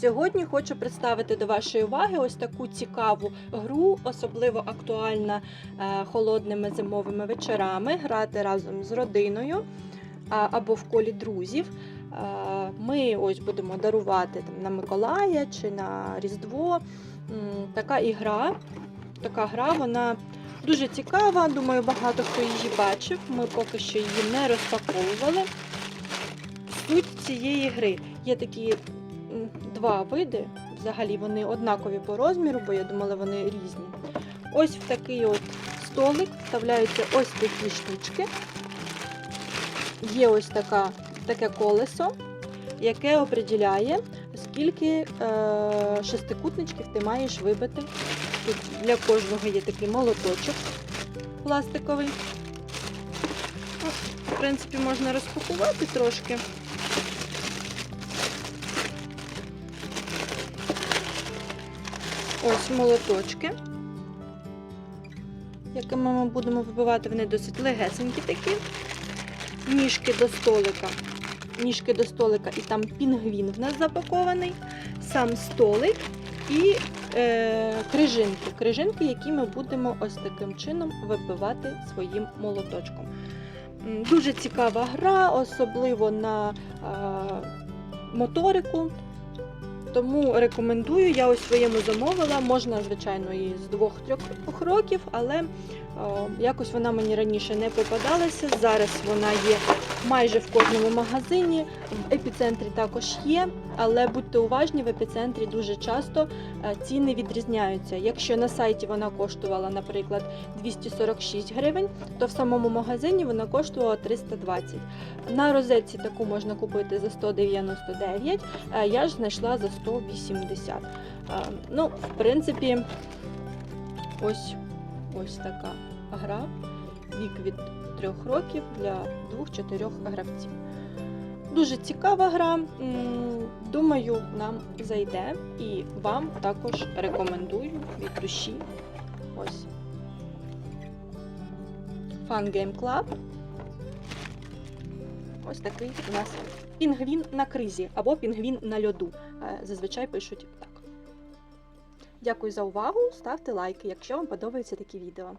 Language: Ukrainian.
Сьогодні хочу представити до вашої уваги ось таку цікаву гру, особливо актуальна е, холодними зимовими вечорами, грати разом з родиною або в колі друзів. Е, Ми ось будемо дарувати там, на Миколая чи на Різдво. Така ігра. Така гра, вона дуже цікава. Думаю, багато хто її бачив. Ми поки що її не розпаковували. Суть цієї гри є такі два види. Взагалі вони однакові по розміру, бо я думала, вони різні. Ось в такий от столик вставляються ось такі штучки. Є ось така, таке колесо, яке определяє, скільки е, шестикутничків ти маєш вибити. Тут для кожного є такий молоточок пластиковий. В принципі, можна розпакувати трошки. Ось молоточки, якими ми будемо вибивати, вони досить легесенькі такі. Ніжки до столика. Ніжки до столика, і там пінгвін в нас запакований, сам столик і е, крижинки. Крижинки, які ми будемо ось таким чином вибивати своїм молоточком. Дуже цікава гра, особливо на е, моторику. Тому рекомендую, я ось своєму замовила. Можна, звичайно, і з двох-трьох років, але е, якось вона мені раніше не попадалася. Зараз вона є майже в кожному магазині. В епіцентрі також є, але будьте уважні, в епіцентрі дуже часто е, ціни відрізняються. Якщо на сайті вона коштувала, наприклад, 246 гривень, то в самому магазині вона коштувала 320. На розетці таку можна купити за 199, е, я ж знайшла за 180. Е, Ну, в принципі, ось, ось така гра. Вік від 3 років для 2-4 гравців. Дуже цікава гра. Думаю, нам зайде і вам також рекомендую від душі. Ось. Fun Game Club. Ось такий у нас пінгвін на кризі або пінгвін на льоду. Е, Зазвичай пишуть так. Дякую за увагу. Ставте лайки, якщо вам подобаються такі відео.